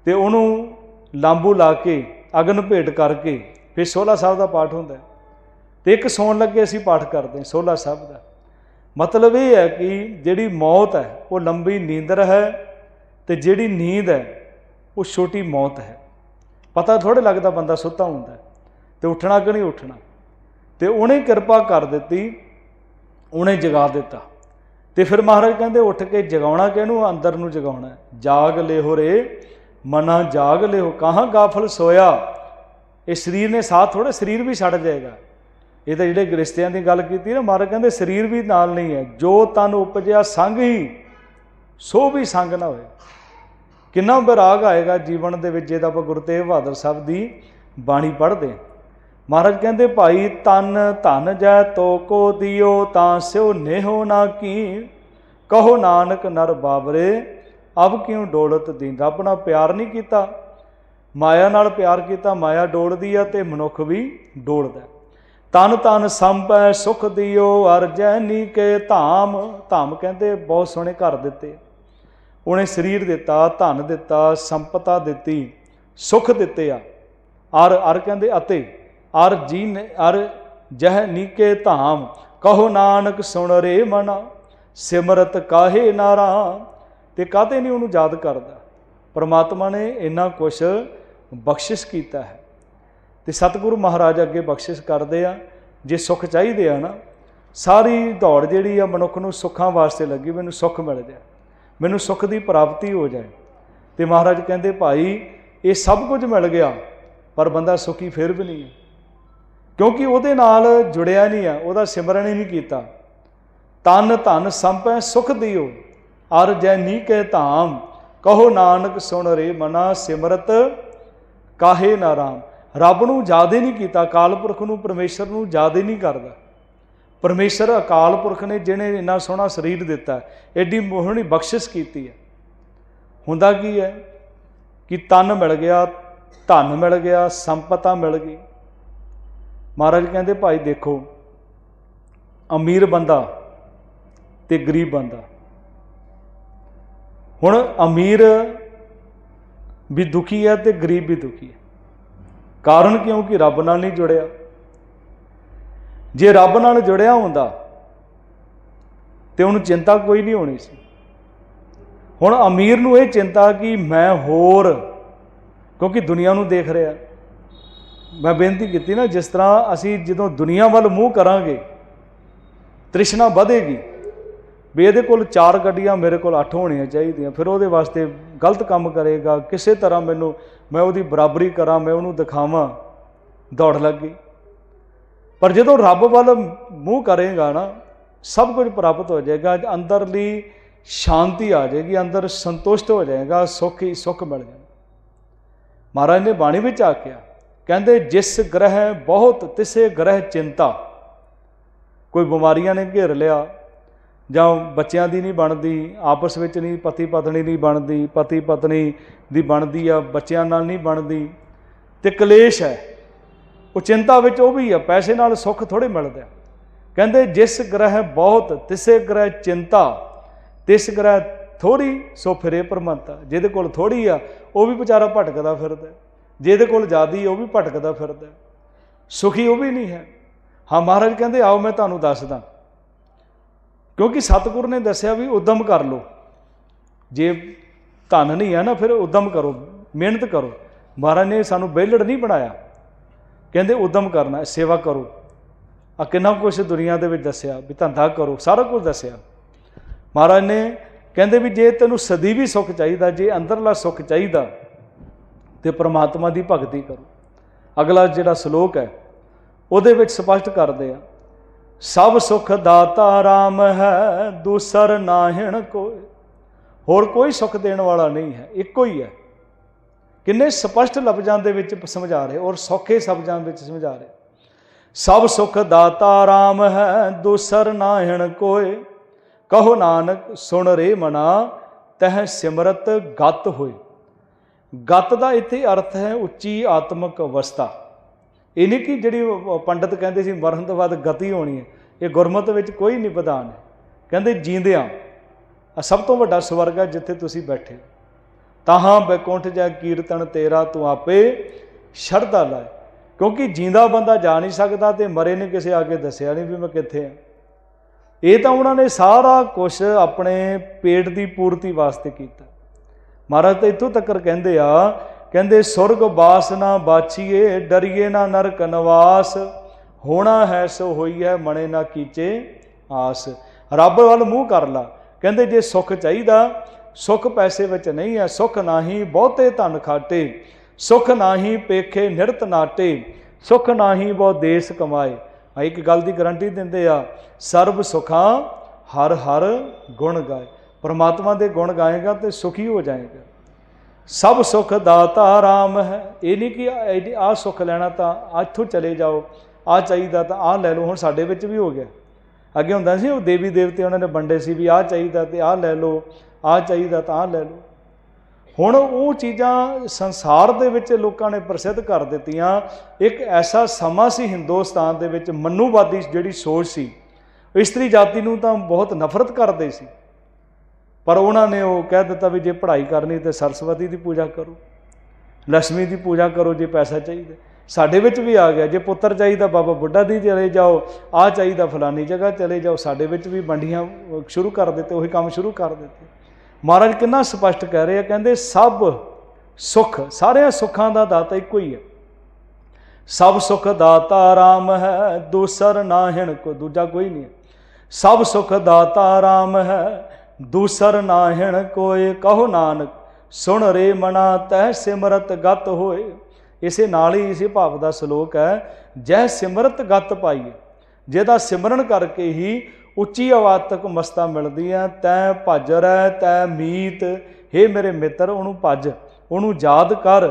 ਤੇ ਉਹਨੂੰ ਲਾਂਬੂ ਲਾ ਕੇ ਅਗਨ ਭੇਟ ਕਰਕੇ ਫਿਰ 16 ਸਾਹਿਬ ਦਾ ਪਾਠ ਹੁੰਦਾ ਹੈ। ਤੇ ਇੱਕ ਸੌਣ ਲੱਗੇ ਅਸੀਂ ਪਾਠ ਕਰਦੇ ਹਾਂ 16 ਸਾਹਿਬ ਦਾ। ਮਤਲਬ ਇਹ ਹੈ ਕਿ ਜਿਹੜੀ ਮੌਤ ਹੈ, ਉਹ ਲੰਬੀ ਨੀਂਦਰ ਹੈ ਤੇ ਜਿਹੜੀ ਨੀਂਦ ਹੈ, ਉਹ ਛੋਟੀ ਮੌਤ ਹੈ। ਪਤਾ ਥੋੜੇ ਲੱਗਦਾ ਬੰਦਾ ਸੁੱਤਾ ਹੁੰਦਾ ਹੈ ਤੇ ਉੱਠਣਾ ਕਿ ਨਹੀਂ ਉੱਠਣਾ। ਤੇ ਉਹਨੇ ਕਿਰਪਾ ਕਰ ਦਿੱਤੀ, ਉਹਨੇ ਜਗਾ ਦਿੱਤਾ। ਤੇ ਫਿਰ ਮਹਾਰਾਜ ਕਹਿੰਦੇ ਉੱਠ ਕੇ ਜਗਾਉਣਾ ਕਿਹਨੂੰ? ਅੰਦਰ ਨੂੰ ਜਗਾਉਣਾ ਜਾਗ ਲਿਹੋ ਰੇ ਮਨਾ ਜਾਗ ਲਿਓ, ਕਹਾਂ ਗਾਫਲ ਸੋਇਆ? ਇਹ ਸਰੀਰ ਨੇ ਸਾਥ ਥੋੜੇ ਸਰੀਰ ਵੀ ਛੱਡ ਜਾਏਗਾ। ਇਹ ਤਾਂ ਜਿਹੜੇ ਗ੍ਰਸਤਿਆਂ ਦੀ ਗੱਲ ਕੀਤੀ ਨਾ ਮਹਾਰਾਜ ਕਹਿੰਦੇ ਸਰੀਰ ਵੀ ਨਾਲ ਨਹੀਂ ਹੈ, ਜੋ ਤਨ ਉਪਜਿਆ ਸੰਗ ਹੀ, ਸੋ ਵੀ ਸੰਗ ਨਾ ਹੋਏ। ਕਿੰਨਾ ਵਿਰਾਗ ਆਏਗਾ ਜੀਵਨ ਦੇ ਵਿੱਚ ਜੇ ਤਾਂ ਆਪਾਂ ਗੁਰੂ ਤੇਗ ਬਹਾਦਰ ਸਾਹਿਬ ਦੀ ਬਾਣੀ ਪੜ੍ਹਦੇ ਮਹਾਰਾਜ ਕਹਿੰਦੇ, ਭਾਈ ਤਨ ਧਨ ਜੈ ਤੋ ਕੋ ਦਿਓ, ਤਾਂ ਸਿਓ ਨੇਹੋ ਨਾ ਕੀ ਕਹੋ ਨਾਨਕ ਨਰ ਬਾਬਰੇ ਅਬ ਕਿਉਂ ਡੋਲਤ ਦੀ ਰੱਬ ਨਾਲ ਪਿਆਰ ਨਹੀਂ ਕੀਤਾ? ਮਾਇਆ ਨਾਲ ਪਿਆਰ ਕੀਤਾ, ਮਾਇਆ ਡੋਲਦੀ ਆ ਤੇ ਮਨੁੱਖ ਵੀ ਡੋਲਦਾ। ਤਨ ਤਨ ਸੰਪੈ ਸੁਖ ਦਿਓ ਅਰਜੈਨੀ ਕੇ ਧਾਮ। ਧਾਮ ਕਹਿੰਦੇ ਬਹੁਤ ਸੋਹਣੇ ਘਰ ਦਿੱਤੇ। ਉਹਨੇ ਸਰੀਰ ਦਿੱਤਾ, ਧਨ ਦਿੱਤਾ, ਸੰਪਤਾ ਦਿੱਤੀ, ਸੁਖ ਦਿੱਤੇ ਆ। ਅਰ ਅਰ ਕਹਿੰਦੇ ਅਤੇ, ਅਰ ਜੀ ਨੇ ਅਰ ਜਹ ਨੀਕੇ ਧਾਮ। ਕਹੋ ਨਾਨਕ ਸੁਣ ਰੇ ਮਨਾ, ਸਿਮਰਤ ਕਾਹੇ ਨਾਰਾਮ ਤੇ ਕਾਹਤੇ ਨਹੀਂ ਉਹਨੂੰ ਯਾਦ ਕਰਦਾ? ਪਰਮਾਤਮਾ ਨੇ ਇੰਨਾ ਕੁਛ ਬਖਸ਼ਿਸ਼ ਕੀਤਾ ਹੈ। ਤੇ ਸਤਿਗੁਰੂ ਮਹਾਰਾਜ ਅੱਗੇ ਬਖਸ਼ਿਸ਼ ਕਰਦੇ ਆ। ਜੇ ਸੁੱਖ ਚਾਹੀਦੇ ਆ ਨਾ, ਸਾਰੀ ਦੌੜ ਜਿਹੜੀ ਆ ਮਨੁੱਖ ਨੂੰ ਸੁੱਖਾਂ ਵਾਸਤੇ ਲੱਗੀ, ਮੈਨੂੰ ਸੁੱਖ ਮਿਲ ਜਾਏ। ਮੈਨੂੰ ਸੁੱਖ ਦੀ ਪ੍ਰਾਪਤੀ ਹੋ ਜਾਏ। ਤੇ ਮਹਾਰਾਜ ਕਹਿੰਦੇ, ਭਾਈ, ਇਹ ਸਭ ਕੁਝ ਮਿਲ ਗਿਆ, ਪਰ ਬੰਦਾ ਸੁਖੀ ਫਿਰ ਵੀ ਨਹੀਂ ਹੈ। ਕਿਉਂਕਿ ਉਹਦੇ ਨਾਲ ਜੁੜਿਆ ਨਹੀਂ ਆ, ਉਹਦਾ ਸਿਮਰਨ ਹੀ ਨਹੀਂ ਕੀਤਾ। ਤਨ ਧਨ ਸੰਪੈ ਸੁਖ ਦਿਓ। ਅਰ ਜੈਨੀ ਨੀਕੇ ਧਾਮ, ਕਹੋ ਨਾਨਕ ਸੁਣ ਰੇ ਮਨਾ ਸਿਮਰਤ, ਕਾਹੇ ਨਾ ਰਾਮ। ਰੱਬ ਨੂੰ ਯਾਦ ਹੀ ਨਹੀਂ ਕੀਤਾ, ਅਕਾਲ ਪੁਰਖ ਨੂੰ, ਪਰਮੇਸ਼ਰ ਨੂੰ ਯਾਦ ਹੀ ਨਹੀਂ ਕਰਦਾ। ਪਰਮੇਸ਼ਰ, ਅਕਾਲ ਪੁਰਖ ਨੇ ਜਿਹਨੇ ਇੰਨਾ ਸੋਹਣਾ ਸਰੀਰ ਦਿੱਤਾ ਐਡੀ ਮੋਹਣੀ ਬਖਸ਼ਿਸ਼ ਕੀਤੀ ਹੈ। ਹੁੰਦਾ ਕੀ ਹੈ? ਕਿ ਤਨ ਮਿਲ ਗਿਆ, ਧਨ ਮਿਲ ਗਿਆ, ਸੰਪਤਾ ਮਿਲ ਗਈ। ਮਹਾਰਾਜ ਕਹਿੰਦੇ, ਭਾਈ ਦੇਖੋ, ਅਮੀਰ ਬੰਦਾ ਤੇ ਗਰੀਬ ਬੰਦਾ। ਹੁਣ ਅਮੀਰ ਵੀ ਦੁਖੀ ਹੈ ਤੇ ਗਰੀਬ ਵੀ ਦੁਖੀ ਹੈ। ਕਾਰਨ ਕਿਉਂਕਿ ਰੱਬ ਨਾਲ ਨਹੀਂ ਜੁੜਿਆ? ਜੇ ਰੱਬ ਨਾਲ ਜੁੜਿਆ ਹੁੰਦਾ, ਤੇ ਉਹਨੂੰ ਚਿੰਤਾ ਕੋਈ ਨਹੀਂ ਹੋਣੀ ਸੀ। ਹੁਣ ਅਮੀਰ ਨੂੰ ਇਹ ਚਿੰਤਾ ਕਿ ਮੈਂ ਹੋਰ, ਕਿਉਂਕਿ ਦੁਨੀਆ ਨੂੰ ਦੇਖ ਰਿਹਾ। ਮੈਂ ਬੇਨਤੀ ਕੀਤੀ ਨਾ, ਜਿਸ ਤਰ੍ਹਾਂ ਅਸੀਂ ਜਦੋਂ ਦੁਨੀਆ ਵੱਲ ਮੂੰਹ ਕਰਾਂਗੇ, ਤ੍ਰਿਸ਼ਨਾ ਵਧੇਗੀ। ਵੀ ਇਹਦੇ ਕੋਲ ਚਾਰ ਗੱਡੀਆਂ ਮੇਰੇ ਕੋਲ ਅੱਠ ਹੋਣੀਆਂ ਚਾਹੀਦੀਆਂ, ਫਿਰ ਉਹਦੇ ਵਾਸਤੇ ਗਲਤ ਕੰਮ ਕਰੇਗਾ, ਕਿਸੇ ਤਰ੍ਹਾਂ ਮੈਨੂੰ ਮੈਂ ਉਹਦੀ ਬਰਾਬਰੀ ਕਰਾਂ, ਮੈਂ ਉਹਨੂੰ ਦਿਖਾਵਾਂ, ਦੌੜ ਲੱਗੀ। ਪਰ ਜਦੋਂ ਰੱਬ ਵੱਲ ਮੂੰਹ ਕਰੇਗਾ ਨਾ, ਸਭ ਕੁਝ ਪ੍ਰਾਪਤ ਹੋ ਜਾਏਗਾ ਅੰਦਰਲੀ ਸ਼ਾਂਤੀ ਆ ਜਾਏਗੀ, ਅੰਦਰ ਸੰਤੁਸ਼ਟ ਹੋ ਜਾਏਗਾ, ਸੁੱਖ ਹੀ ਸੁੱਖ ਮਿਲ ਜਾਏਗਾ। ਮਹਾਰਾਜ ਨੇ ਬਾਣੀ ਵਿੱਚ ਆਖਿਆ ਕਹਿੰਦੇ ਜਿਸ ਗ੍ਰਹਿ ਬਹੁਤ ਤਿਸੇ ਗ੍ਰਹਿ ਚਿੰਤਾ, ਕੋਈ ਬਿਮਾਰੀਆਂ ਨੇ ਘੇਰ ਲਿਆ ਜਾਂ ਬੱਚਿਆਂ ਦੀ ਨਹੀਂ ਬਣਦੀ, ਆਪਸ ਵਿੱਚ ਨਹੀਂ ਪਤੀ ਪਤਨੀ ਨਹੀਂ ਬਣਦੀ ਪਤੀ ਪਤਨੀ ਦੀ ਬਣਦੀ ਆ, ਬੱਚਿਆਂ ਨਾਲ ਨਹੀਂ ਬਣਦੀ। ਤੇ ਕਲੇਸ਼ ਹੈ। ਉਹ ਚਿੰਤਾ ਵਿੱਚ ਉਹ ਵੀ ਆ, ਪੈਸੇ ਨਾਲ ਸੁੱਖ ਥੋੜੇ ਮਿਲਦਾ। ਕਹਿੰਦੇ, ਜਿਸ ਗ੍ਰਹਿ ਬਹੁਤ, ਤਿਸੇ ਗ੍ਰਹਿ ਚਿੰਤਾ, ਤਿਸ ਗ੍ਰਹਿ ਥੋੜੀ ਸੋ ਫਿਰੇ ਪਰਮੰਤਾ ਜਿਹਦੇ ਕੋਲ ਥੋੜੀ ਆ, ਉਹ ਵੀ ਵਿਚਾਰਾ ਭਟਕਦਾ ਫਿਰਦਾ। ਜਿਹਦੇ ਕੋਲ ਜ਼ਿਆਦੀ, ਉਹ ਵੀ ਭਟਕਦਾ ਫਿਰਦਾ। ਸੁਖੀ ਉਹ ਵੀ ਨਹੀਂ ਹੈ। ਹਾਂ, ਮਹਾਰਾਜ ਕਹਿੰਦੇ, ਆਓ ਮੈਂ ਤੁਹਾਨੂੰ ਦੱਸਦਾ। ਕਿਉਂਕਿ ਸਤਿਗੁਰ ਨੇ ਦੱਸਿਆ ਵੀ ਉਦਮ ਕਰ ਲਓ। ਜੇ ਧਨ ਨਹੀਂ ਹੈ ਨਾ, ਫਿਰ ਉਦਮ ਕਰੋ, ਮਿਹਨਤ ਕਰੋ। ਮਹਾਰਾਜ ਨੇ ਸਾਨੂੰ ਬੇਲੜ ਨਹੀਂ ਬਣਾਇਆ। ਕਹਿੰਦੇ ਉਦਮ ਕਰਨਾ, ਸੇਵਾ ਕਰੋ। ਆ ਕਿੰਨਾ ਕੁਝ ਦੁਨੀਆ ਦੇ ਵਿੱਚ ਦੱਸਿਆ, ਵੀ ਧੰਦਾ ਕਰੋ, ਸਾਰਾ ਕੁਝ ਦੱਸਿਆ। ਮਹਾਰਾਜ ਨੇ ਕਹਿੰਦੇ ਵੀ ਜੇ ਤੈਨੂੰ ਸਦੀਵੀ ਸੁੱਖ ਚਾਹੀਦਾ, ਜੇ ਅੰਦਰਲਾ ਸੁੱਖ ਚਾਹੀਦਾ, ਤੇ ਪ੍ਰਮਾਤਮਾ ਦੀ ਭਗਤੀ ਕਰੋ। ਅਗਲਾ ਜਿਹੜਾ ਸ਼ਲੋਕ ਹੈ, ਉਹਦੇ ਵਿੱਚ ਸਪਸ਼ਟ ਕਰਦੇ ਆ ਸਭ ਸੁਖ ਦਾਤਾ RAM ਹੈ, ਦੂਸਰ ਨਾਹਿਣ ਕੋਈ ਹੋਰ ਕੋਈ ਸੁਖ ਦੇਣ ਵਾਲਾ ਨਹੀਂ ਹੈ, ਇੱਕੋ ਹੀ ਹੈ। ਕਿੰਨੇ ਸਪਸ਼ਟ ਲਫ਼ਜ਼ਾਂ ਦੇ ਵਿੱਚ ਸਮਝਾ ਰਹੇ, ਔਰ ਸੌਖੇ ਸ਼ਬਦਾਂ ਵਿੱਚ ਸਮਝਾ ਰਹੇ। ਸਭ ਸੁਖ ਦਾਤਾ RAM ਹੈ, ਦੂਸਰ ਨਾਹਿਣ ਕੋਏ ਕਹੋ ਨਾਨਕ, ਸੁਣ ਰੇ ਮਨਾ, ਤਹ ਸਿਮਰਤ ਗਤ ਹੋਏ ਗਤ ਦਾ ਇੱਥੇ ਅਰਥ ਹੈ ਉੱਚੀ ਆਤਮਿਕ ਅਵਸਥਾ। ਇਹ ਨਹੀਂ ਕਿ ਜਿਹੜੀ ਉਹ ਪੰਡਤ ਕਹਿੰਦੇ ਸੀ ਮਰਨ ਤੋਂ ਬਾਅਦ ਗਤੀ ਹੋਣੀ ਹੈ, ਇਹ ਗੁਰਮਤ ਵਿੱਚ ਕੋਈ ਨਹੀਂ ਵਿਧਾਨ ਹੈ। ਕਹਿੰਦੇ ਜੀਂਦਿਆਂ ਆ ਸਭ ਤੋਂ ਵੱਡਾ ਸਵਰਗ ਹੈ ਜਿੱਥੇ ਤੁਸੀਂ ਬੈਠੇ ਹੋ। ਤਾਹਾਂ ਬੈਕੁੰਠ ਜਾ ਕੀਰਤਨ ਤੇਰਾ ਤੂੰ ਆਪੇ ਸ਼ਰਧਾ ਲਾਏ। ਕਿਉਂਕਿ ਜੀਂਦਾ ਬੰਦਾ ਜਾ ਨਹੀਂ ਸਕਦਾ ਤੇ ਮਰੇ ਨੇ ਕਿਸੇ ਆ ਕੇ ਦੱਸਿਆ ਨਹੀਂ ਵੀ ਮੈਂ ਕਿੱਥੇ ਆ। ਇਹ ਤਾਂ ਉਹਨਾਂ ਨੇ ਸਾਰਾ ਕੁਝ ਆਪਣੇ ਪੇਟ ਦੀ ਪੂਰਤੀ ਵਾਸਤੇ ਕੀਤਾ। ਮਹਾਰਾਜ ਤਾਂ ਇੱਥੋਂ ਤੱਕ ਕਹਿੰਦੇ ਆ ਕਹਿੰਦੇ, ਸੁਰਗ ਬਾਸ ਨਾ ਬਾਛੀਏ, ਡਰੀਏ ਨਾ ਨਰਕ ਨਵਾਸ। ਹੋਣਾ ਹੈ ਸੋ ਹੋਈ ਹੈ ਮਣੇ ਨਾ ਕੀਚੇ ਆਸ। ਰੱਬ ਵੱਲ ਮੂੰਹ ਕਰ ਲਾ। ਕਹਿੰਦੇ, ਜੇ ਸੁੱਖ ਚਾਹੀਦਾ, ਸੁੱਖ ਪੈਸੇ ਵਿੱਚ ਨਹੀਂ ਹੈ ਸੁੱਖ ਨਾਹੀ ਬਹੁਤੇ ਧਨ ਖਾਟੇ। ਸੁੱਖ ਨਾਹੀ ਪੇਖੇ ਨਿਰਤ ਨਾਟੇ। ਸੁੱਖ ਨਾਹੀ ਬਹੁ ਦੇਸ ਕਮਾਏ। ਆ ਇੱਕ ਗੱਲ ਦੀ ਗਰੰਟੀ ਦਿੰਦੇ ਆ, ਸਰਬ ਸੁਖਾਂ ਹਰ ਹਰ ਗੁਣ ਗਾਏ। ਪਰਮਾਤਮਾ ਦੇ ਗੁਣ ਗਾਏਗਾ ਤੇ ਸੁਖੀ ਹੋ ਜਾਏਗਾ। ਸਭ ਸੁਖ ਦਾਤਾ RAM ਹੈ। ਇਹ ਨਹੀਂ ਕਿ ਆ ਸੁਖ ਲੈਣਾ ਤਾਂ ਇੱਥੋਂ ਚਲੇ ਜਾਓ ਆ ਚਾਹੀਦਾ ਤਾਂ ਆ ਲੈ ਲਓ, ਹੁਣ ਸਾਡੇ ਵਿੱਚ ਵੀ ਹੋ ਗਿਆ। ਅੱਗੇ ਹੁੰਦਾ ਸੀ ਉਹ ਦੇਵੀ ਦੇਵਤੇ ਉਹਨਾਂ ਨੇ ਵੰਡੇ ਸੀ ਵੀ ਆ ਚਾਹੀਦਾ ਤੇ ਆ ਲੈ ਲਓ ਆ ਚਾਹੀਦਾ ਤਾਂ ਆ ਲੈ ਲਓ। ਹੁਣ ਉਹ ਚੀਜ਼ਾਂ ਸੰਸਾਰ ਦੇ ਵਿੱਚ ਲੋਕਾਂ ਨੇ ਪ੍ਰਸਿੱਧ ਕਰ ਦਿੱਤੀਆਂ। ਇੱਕ ਐਸਾ ਸਮਾਂ ਸੀ ਹਿੰਦੁਸਤਾਨ ਦੇ ਵਿੱਚ ਮਨੂਵਾਦੀ ਜਿਹੜੀ ਸੋਚ ਸੀ, ਇਸਤਰੀ ਜਾਤੀ ਨੂੰ ਤਾਂ ਬਹੁਤ ਨਫ਼ਰਤ ਕਰਦੇ ਸੀ। ਪਰ ਉਹਨਾਂ ਨੇ ਉਹ ਕਹਿ ਦਿੱਤਾ ਵੀ ਜੇ ਪੜ੍ਹਾਈ ਕਰਨੀ ਤੇ ਸਰਸਵਤੀ ਦੀ ਪੂਜਾ ਕਰੋ ਲక్ష్ਮੀ ਦੀ ਪੂਜਾ ਕਰੋ ਜੇ ਪੈਸਾ ਚਾਹੀਦਾ। ਸਾਡੇ ਵਿੱਚ ਵੀ ਆ ਗਿਆ, ਜੇ ਪੁੱਤਰ ਚਾਹੀਦਾ ਬਾਬਾ ਬੁੱਢਾ ਦੀ ਚਲੇ ਜਾਓ ਆ ਚਾਹੀਦਾ ਫਲਾਨੀ ਜਗ੍ਹਾ ਚਲੇ ਜਾਓ, ਸਾਡੇ ਵਿੱਚ ਵੀ ਵੰਡੀਆਂ ਸ਼ੁਰੂ ਕਰ ਦਿੱਤੇ, ਉਹੀ ਕੰਮ ਸ਼ੁਰੂ ਕਰ ਦਿੱਤੇ। ਮਹਾਰਾਜ ਕਿੰਨਾ ਸਪਸ਼ਟ ਕਹਿ ਰਹੇ ਆ, ਕਹਿੰਦੇ ਸਭ ਸੁਖ, ਸਾਰਿਆਂ ਸੁੱਖਾਂ ਦਾ ਦਾਤਾ ਇੱਕੋ ਹੀ ਹੈ ਸਭ ਸੁਖ ਦਾਤਾ RAM ਹੈ, ਦੂਸਰ ਨਾਹਿਣ ਕੋ ਦੂਜਾ ਕੋਈ ਨਹੀਂ ਹੈ ਸਭ ਸੁਖ ਦਾਤਾ RAM ਹੈ ਦੂਸਰ ਨਾਹਿਣ ਕੋਏ ਕਹੋ ਨਾਨਕ, ਸੁਣ ਰੇ ਮਨਾ ਤੈ ਸਿਮਰਤ ਗਤ ਹੋਏ। ਇਸੇ ਨਾਲ ਹੀ ਇਸੇ ਭਾਵ ਦਾ ਸ਼ਲੋਕ ਹੈ ਜੈ ਸਿਮਰਤ ਗਤ ਪਾਈਏ। ਜਿਹਦਾ ਸਿਮਰਨ ਕਰਕੇ ਹੀ ਉੱਚੀ ਆਵਾਜ਼ ਤੱਕ ਮਸਤਾ ਮਿਲਦੀ ਹੈ ਤੈ ਭਜ ਰਹਿ ਤੈ ਮੀਤ। ਹੇ ਮੇਰੇ ਮਿੱਤਰ, ਉਹਨੂੰ ਭਜ, ਉਹਨੂੰ ਯਾਦ ਕਰ।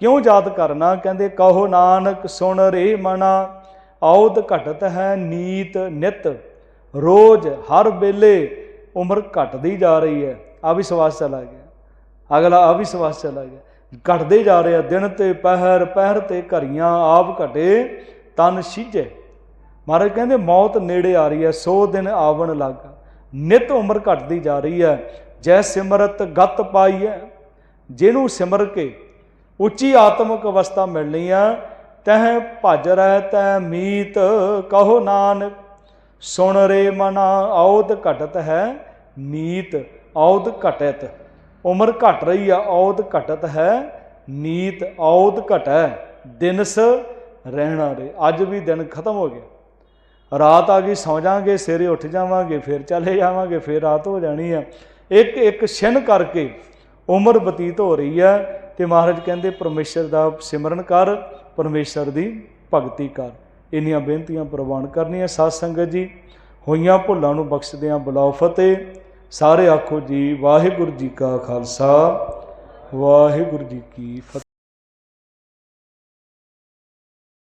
ਕਿਉਂ ਯਾਦ ਕਰਨਾ? ਕਹਿੰਦੇ, ਕਹੋ ਨਾਨਕ, ਸੁਣ ਰੇ ਮਨਾ। ਆਉਦ ਘਟਤ ਹੈ ਨੀਤ ਨਿਤ। ਰੋਜ਼ ਹਰ ਵੇਲੇ ਉਮਰ ਘਟਦੀ ਜਾ ਰਹੀ ਹੈ, ਆ ਵੀ ਚਲਾ ਗਿਆ। ਅਗਲਾ ਆ ਵੀ ਚਲਾ ਗਿਆ। ਘਟਦੇ ਜਾ ਰਿਹਾ, ਦਿਨ ਤੇ ਪਹਿਰ ਪਹਿਰ ਤੇ ਘਰੀਆਂ ਆਪ ਘਟੇ, ਤਨ ਸਿੱਝੇ ਮਹਾਰਾਜ ਕਹਿੰਦੇ, ਮੌਤ ਨੇੜੇ ਆ ਰਹੀ ਹੈ 100 ਦਿਨ ਆਵਣ ਲੱਗਾ ਨਿਤ ਉਮਰ ਘਟਦੀ ਜਾ ਰਹੀ ਹੈ, ਜੈ ਸਿਮਰਤ ਗਤ ਪਾਈ ਹੈ। ਜਿਹਨੂੰ ਸਿਮਰ ਕੇ ਉੱਚੀ ਆਤਮਿਕ ਅਵਸਥਾ ਮਿਲਣੀ ਆ ਤਹ ਭਜ ਰਹਿ ਤੈ ਮੀਤ ਕਹੋ ਨਾਨਕ। ਸੁਣ ਰੇ ਮਨਾ ਔਦ ਘਟਤ ਹੈ, ਨੀਤ ਔਦ ਘਟਤ। ਉਮਰ ਘਟ ਰਹੀ ਆ ਔਦ ਘਟਤ ਹੈ, ਨੀਤ ਔਦ ਘਟੈ, ਦਿਨਸ ਰਹਿਣਾ ਰੇ। ਅੱਜ ਵੀ ਦਿਨ ਖਤਮ ਹੋ ਗਿਆ। ਰਾਤ ਆ ਗਈ, ਸੌ ਜਾਾਂਗੇ ਸਵੇਰੇ ਉੱਠ ਜਾਵਾਂਗੇ, ਫਿਰ ਚਲੇ ਜਾਵਾਂਗੇ, ਫਿਰ ਰਾਤ ਹੋ ਜਾਣੀ ਆ। ਇੱਕ ਇੱਕ ਛਿਨ ਕਰਕੇ ਉਮਰ ਬਤੀਤ ਹੋ ਰਹੀ ਹੈ ਤੇ ਮਹਾਰਾਜ ਕਹਿੰਦੇ, ਪਰਮੇਸ਼ਰ ਦਾ ਸਿਮਰਨ ਕਰ, ਪਰਮੇਸ਼ਰ ਦੀ ਭਗਤੀ ਕਰ। ਇੰਨੀਆਂ ਬੇਨਤੀਆਂ ਪ੍ਰਵਾਨ ਕਰਨੀਆਂ। ਸਾਧ ਸੰਗਤ ਜੀ, ਹੋਈਆਂ ਭੁੱਲਾਂ ਨੂੰ ਬਖਸ਼ਦਿਆਂ ਬੁਲਾਓ ਫਤਿਹ। ਸਾਰੇ ਆਖੋ ਜੀ, ਵਾਹਿਗੁਰੂ ਜੀ ਕਾ ਖਾਲਸਾ, ਵਾਹਿਗੁਰੂ ਜੀ ਕੀ ਫਤਿਹ।